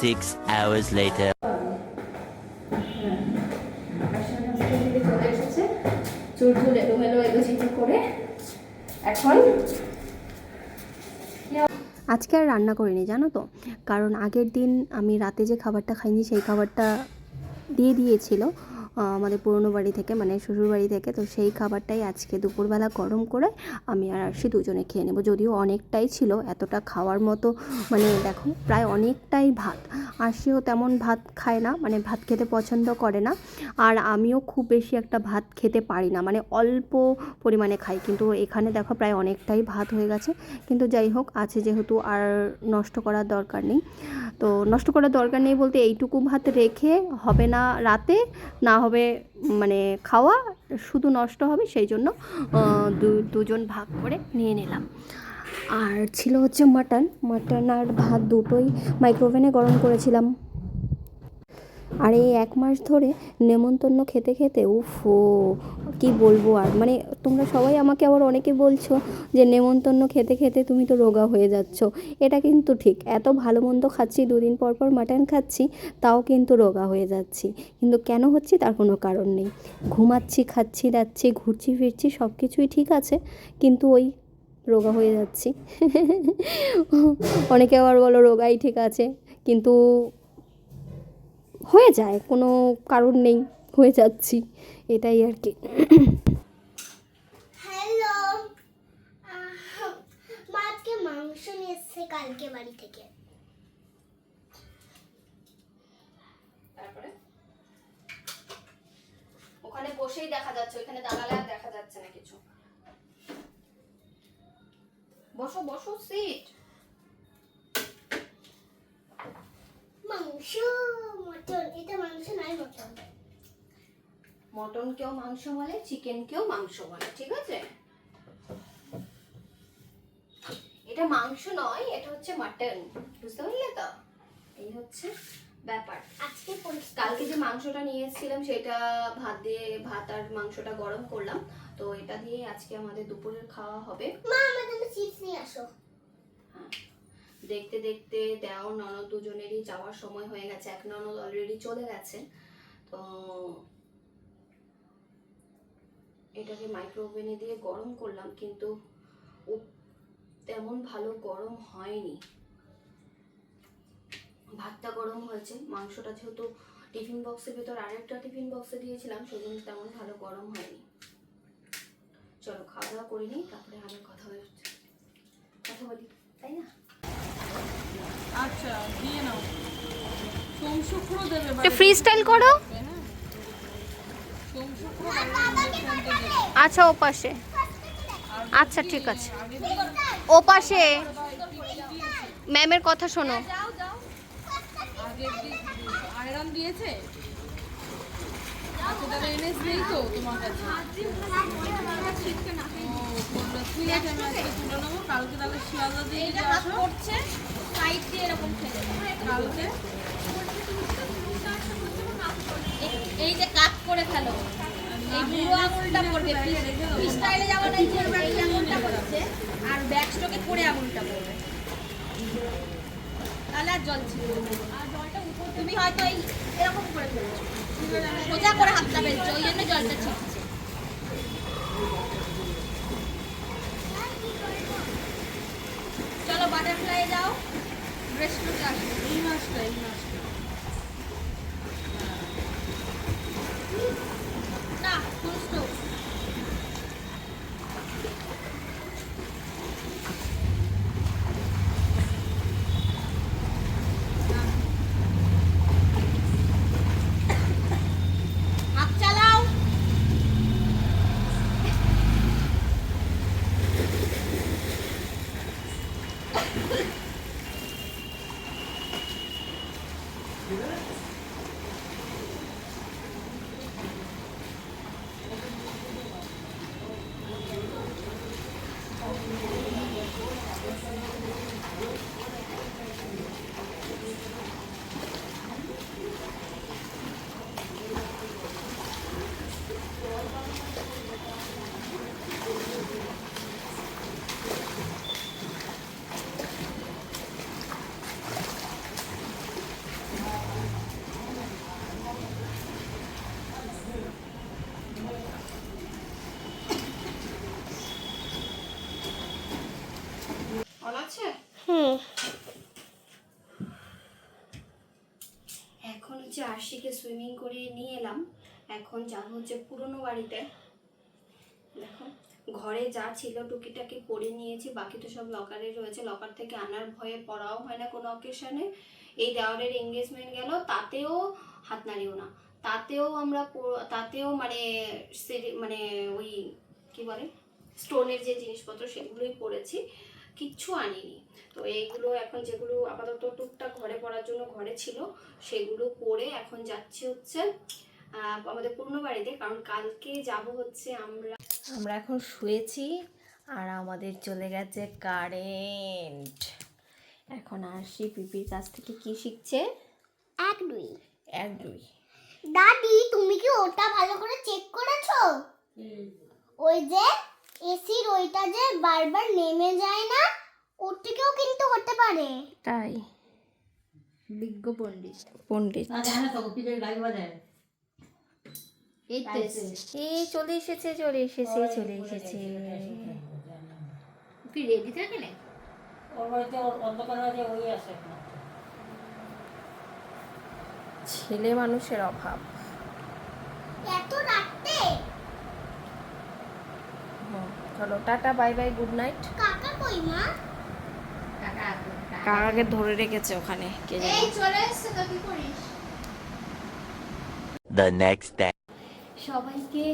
Six hours later. আজকে আর রান্না করিনি, জানো তো কারণ আগের দিন আমি রাতে যে খাবারটা খাইনি, সেই খাবারটা দিয়ে দিয়েছিল আমাদের পুরনো বাড়ি থেকে মানে শ্বশুর বাড়ি থেকে। তো সেই খাবারটাই আজকে দুপুরবেলা গরম করে আমি আর আরশি দুজনে খেয়ে নেব। যদিও অনেকটাই ছিল, এতটা খাওয়ার মতো মানে দেখো, প্রায় অনেকটাই ভাত। আরশিও তেমন ভাত খায় না মানে ভাত খেতে পছন্দ করে না। আর আমিও খুব বেশি একটা ভাত খেতে পারি না মানে অল্প পরিমাণে খাই। কিন্তু এখানে দেখো, প্রায় অনেকটাই ভাত হয়ে গেছে। কিন্তু যাই হোক, আছে যেহেতু আর নষ্ট করার দরকার নেই। তো নষ্ট করার দরকার নেই বলতে এইটুকু ভাত রেখে হবে না রাতে, না হবে মানে খাওয়া শুধু নষ্ট হবে, সেই জন্য দুজন ভাগ করে নিয়ে নিলাম। আর ছিল হচ্ছে মাটন। মাটন আর ভাত দুটোই মাইক্রোওভেনে গরম করেছিলাম। আর এই এক মাস ধরে নেমন্তন্ন খেতে খেতে, উফ কি বলব আর? মানে তোমরা সবাই আমাকে আবার অনেকে বলছো যে নেমন্তন্ন খেতে খেতে তুমি তো রোগা হয়ে যাচ্ছ। এটা কিন্তু ঠিক। এত ভালো মন্দ খাচ্ছি, দুদিন পর পর মাটন খাচ্ছি, তাও কিন্তু রোগা হয়ে যাচ্ছি। কিন্তু কেন হচ্ছি তার কোনো কারণ নেই। ঘুমাচ্ছি, খাচ্ছি, দাচ্ছি, ঘুরছি, ফিরছি সব কিছুই ঠিক আছে, কিন্তু ওই রোগা হয়ে যাচ্ছি। অনেকে আবার বলো রোগাই ঠিক আছে, কিন্তু হয়ে যায়, কোনো কারণ নেই। হয়ে যাচ্ছি। এটাই আর কি। হ্যালো মা আজকে মাংস নিয়ে এসছে কালকে বাড়ি থেকে। তারপরে? ওখানে বসেই দেখা যাচ্ছে ওখানে দাঁড়ালে আর দেখা যাচ্ছে না কিছু। বসো বসো সিট মাংস মটন। এটা মাংস নাই মটন। মটন কেউ মাংস বলে চিকেন কেউ মাংস বলে ঠিক আছে? এটা মাংস নয় এটা হচ্ছে মাটন বুঝতে পারলে তো? এই হচ্ছে ব্যাপার। আজকে কালকে যে মাংসটা নিয়ে এসেছিলাম সেটা ভাত দিয়ে ভাত আর মাংসটা গরম করলাম তো এটা দিয়ে আজকে আমাদের দুপুরের খাওয়া হবে। মা আমার জন্য চিপস নিয়ে আসো। হ্যাঁ। দেখতে দেখতে দেওয়ার ননদ দুজনেরই যাওয়ার সময় হয়ে গেছে এক ননদ অলরেডি চলে গেছে তো এটাকে মাইক্রোওভেনে দিয়ে গরম করলাম কিন্তু ও তেমন ভালো গরম হয়নি। ভাতটা গরম হয়েছে মাংসটা যেহেতু টিফিন বক্সের ভেতর আরেকটা টিফিন বক্সে দিয়েছিলাম সেজন্য তেমন ভালো গরম হয়নি। চলো খাওয়া দাওয়া করে নিই তারপরে আবার কথা হয়ে কথা বলি তাই না? আচ্ছা দিয়ে নাও। ফ্রি স্টাইল করো সোম শুক্র বাড়ির অনুষ্ঠানটা দেবে। আচ্ছা ও পাশে। আচ্ছা ঠিক আছে। ও পাশে। ম্যামের কথা শোনো। দিয়েছে? আচ্ছা এই- যে কাট করে ফেলো। এই বুড়ো আঙুলটা পড়বে স্টাইলে যাওয়ার এই যে আঙুলটা পড়ছে আর ব্যাক স্ট্রোকে পরে আঙুলটা পড়বে তাহলে আর জল ছিল আর জলটা উপর তুমি হয়তো এই এরকম করে ফেলছো সোজা করে হাতটা ফেলছো ওই জন্য জলটা ছিটছে। চলো বাটারফ্লাই যাও। আসো এই মাসটা এই মাসটা না ফুল স্টপ হাত চালাও আছে? হুম। এখন হচ্ছে আরশিকে সুইমিং করিয়ে নিয়ে এলাম। এখন যাব হচ্ছে পুরনো বাড়িতে। দেখো ঘরে যা ছিল টুকিটাকি পরে নিয়েছি বাকি তো সব লকারে রয়েছে। লকার থেকে আনার ভয়ে পড়াও হয় না কোনো অকেশনে এই দেওয়ারের এঙ্গেজমেন্ট গেল তাতেও হাত নাড়িও না। তাতেও আমরা তাতেও মানে মানে ওই কি বলে স্টোনের যে জিনিসপত্র সেগুলোই পরেছি। কিচ্ছু আনিনি। তো এইগুলো এখন যেগুলো আপাতত টুকটাক ঘরে পড়ার জন্য ঘরে ছিল সেগুলো পরে এখন যাচ্ছি হচ্ছে আমাদের পুরনো বাড়িতে কারণ কালকে যাব হচ্ছে আমরা আমরা এখন শুয়েছি আর আমাদের চলে গেছে কারেন্ট। এখন আসি পিপির কাছ থেকে কি শিখছে? এক দুই। এক দুই। দাদি তুমি কি ওটা ভালো করে চেক করেছ? ওই যে এসির ওইটা যে বারবার নেমে যায় না ওর থেকেও কিন্তু হতে পারে। তাই। বিজ্ঞ পণ্ডিত। পণ্ডিত। এই তো এসেছে। এই চলে এসেছে চলে এসেছে চলে এসেছে। কি রেডি থাকে না। ছেলে মানুষের অভাব। এত রাতে চলো tata bye bye good night. কাকা কই মা? টাকা। কাকাকে ধরে রেখেছে ওখানে কে জানে। এই চলে এসছে তো কি করিস? The next day. সবাইকে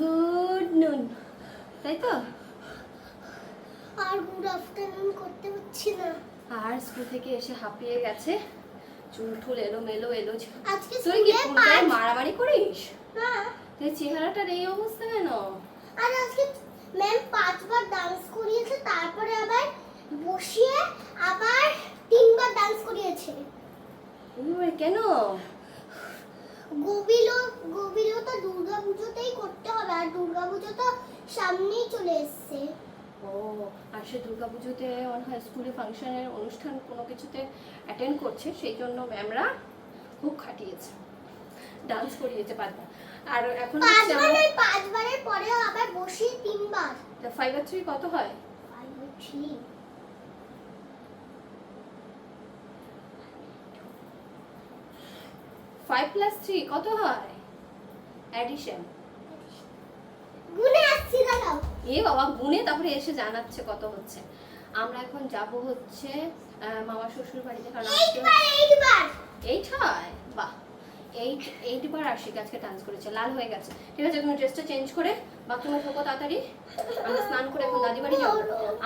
গুড নুন তাই তো? আর গুড আফটারনুন করতে পারছি না। আর স্কুল থেকে এসে হাঁপিয়ে গেছে। চুল টুল এলো মেলো এলো আজকে তুই কি মারামারি করিস? না। তুই চেহারাটার এই অবস্থা কেন? আর আজকে ম্যাম পাঁচবার ডান্স করিয়েছে তারপরে আবার বসিয়ে আবার তিনবার ডান্স করিয়েছে। কেন? গোবিলো গোবিলো তো দুর্গা পুজোতেই করতে হবে আর দুর্গা পুজো তো সামনেই চলে এসছে। ও আর সে দুর্গাপুজোতে মনে হয় স্কুলে ফাংশনের অনুষ্ঠান কোনো কিছুতে অ্যাটেন্ড করছে সেই জন্য ম্যামরা খুব খাটিয়েছে। ডান্স করিয়েছে পাঁচবার। আর এখন পাঁচবারের আবার বসিয়ে তিনবার। ফাইভ আর থ্রি কত হয়. ফাইভ প্লাস থ্রি কত হয়? অ্যাডিশন গুনে আসছি দাঁড়াও। এ বাবা গুনে তারপরে এসে জানাচ্ছে কত হচ্ছে। আমরা এখন যাব হচ্ছে মামা শ্বশুর বাড়িতে কারণ এইট হয়? বাহ। এইট এইট বার আশিক আজকে ডান্স করেছে লাল হয়ে গেছে। ঠিক আছে তুমি ড্রেসটা চেঞ্জ করে বাথরুমে ঢোকো তাড়াতাড়ি। আমরা স্নান করে এখন দাদি বাড়ি যাব।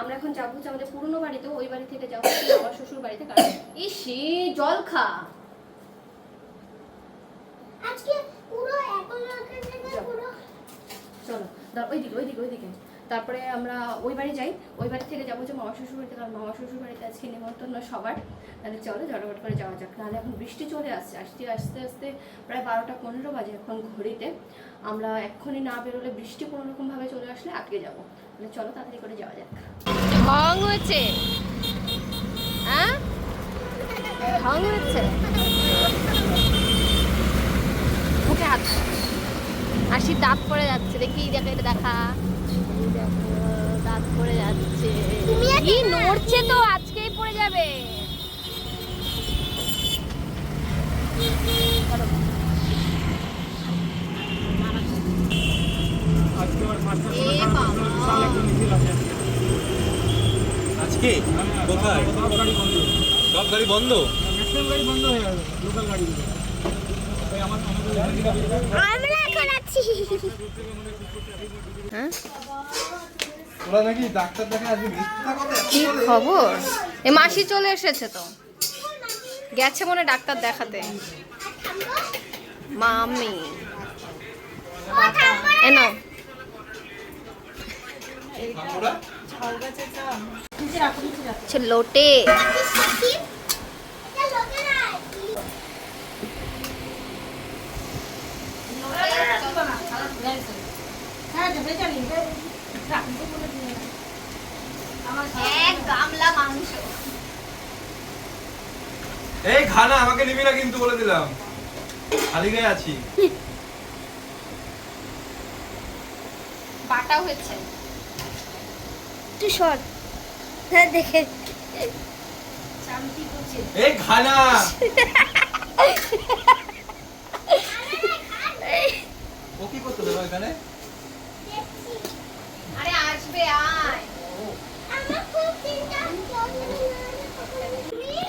আমরা এখন যাব হচ্ছে আমাদের পুরনো বাড়িতে ওই বাড়ি থেকে যাব আমার শ্বশুর বাড়িতে। কারণ ইসি জল খা। আজকে পুরো এখন। পুরো চলো ওইদিকে ওইদিকে ওইদিকে। তারপরে আমরা ওই বাড়ি যাই। ওই বাড়ি থেকে যাব যে মামা শ্বশুর বাড়িতে, কারণ মামা শ্বশুর বাড়িতে আজকে নিমন্ত্রণ সবার। তাহলে চলো ঝটপট করে যাওয়া যাক। নাহলে এখন বৃষ্টি চলে আসছে। আসতে, আস্তে আস্তে প্রায় বারোটা পনেরো বাজে এখন ঘড়িতে। আমরা এক্ষুনি না বেরোলে বৃষ্টি কোনো রকমভাবে চলে আসলে আটকে যাব। তাহলে চলো তাড়াতাড়ি করে যাওয়া যাক। ঢং হয়েছে হ্যাঁ? ঢং হয়েছে মুখে হাত আশি দাঁত পড়ে যাচ্ছে। দেখি, দেখো, এটা দেখা এই দেখো, দাঁত পড়ে যাচ্ছে কি নড়ছে তো? আজকেই পড়ে যাবে। আজকে? কোথায়? সব গাড়ি বন্ধ। আমরা এখন আছি। ওরা নাকি ডাক্তার দেখে আজকে কি খবর? এ মাসি চলে এসেছে তো। গেছে মনে ডাক্তার দেখাতে। মামি। এনো লোটে। এক গামলা মাংস এই খানা আমাকে নিবি না কিন্তু বলে দিলাম। খালি গায়ে আছি। বাটা হয়েছে। তুই সর। দেখে। এই খানা। ও কি করতে দেবো এখানে? আরে আসবে আয়। আমার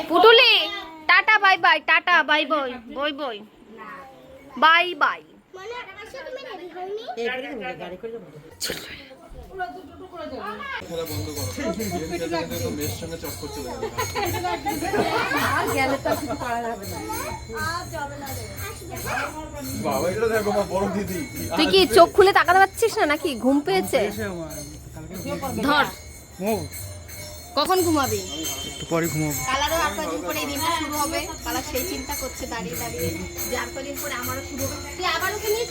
পুটুলি! Tata bye bye tata bye bye বই বই। Bye bye. মানে আকাশে তুমি রেডি হওনি খেলা বন্ধ করো তো মেয়ের সঙ্গে চক্কর চলে যাবে বাবা এটা দেখো মা বড় দিদি। তুই কি চোখ খুলে তাকাতে পারছিস না নাকি? ঘুম পেয়েছে। ধর। কখন ঘুমাবি? একটু পরে ঘুমাবো। কালারও আর কদিন পরে এই দিনটা শুরু হবে। কালার সেই চিন্তা করছে দাঁড়িয়ে দাঁড়িয়ে। যে আর কদিন পরে আমারও শুরু হবে। তুই আবার ওকে নিয়ে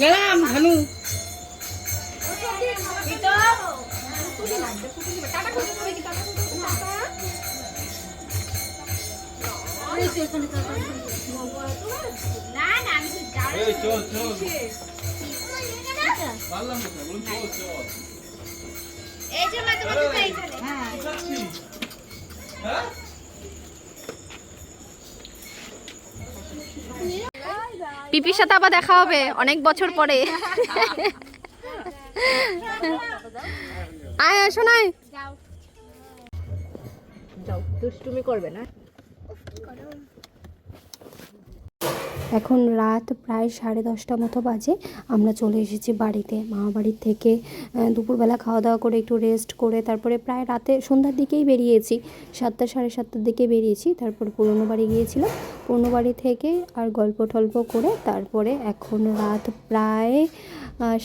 গেলাম ধানু না। না আমি চল চল। এই যে মা তোমার জুতো এইখানে হ্যাঁ। পিপির সাথে আবার দেখা হবে অনেক বছর পরে। আয় শোনায় এখন রাত প্রায় সাড়ে দশটা মতো বাজে। আমরা চলে এসেছি বাড়িতে। মামা বাড়ির থেকে দুপুরবেলা খাওয়া দাওয়া করে একটু রেস্ট করে তারপরে প্রায় রাতে সন্ধ্যার দিকেই বেরিয়েছি। সাতটা, সাড়ে সাতটার দিকে বেরিয়েছি। তারপর পুরনো বাড়ি গিয়েছিলাম। পুরনো বাড়ি থেকে আর গল্প টল্প করে তারপরে এখন রাত প্রায়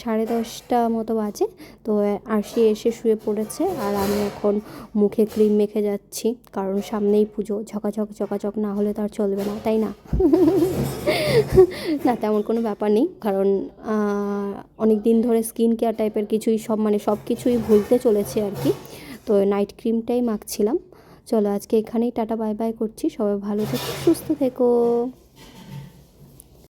সাড়ে দশটা মতো বাজে। তো আরশি এসে শুয়ে পড়েছে আর আমি এখন মুখে ক্রিম মেখে যাচ্ছি, কারণ সামনেই পুজো। ঝকাঝক ঝকাঝক না হলে তো আর চলবে না, তাই না? না, তেমন কোনো ব্যাপার নেই, কারণ অনেক দিন ধরে স্কিন কেয়ার টাইপের কিছুই সব মানে সব কিছুই ভুলতে চলেছে আর কি। তো নাইট ক্রিমটাই মাখছিলাম। চলো আজকে এখানেই, টাটা বাই বাই করছি। সবাই ভালো থেকো, সুস্থ থেকো।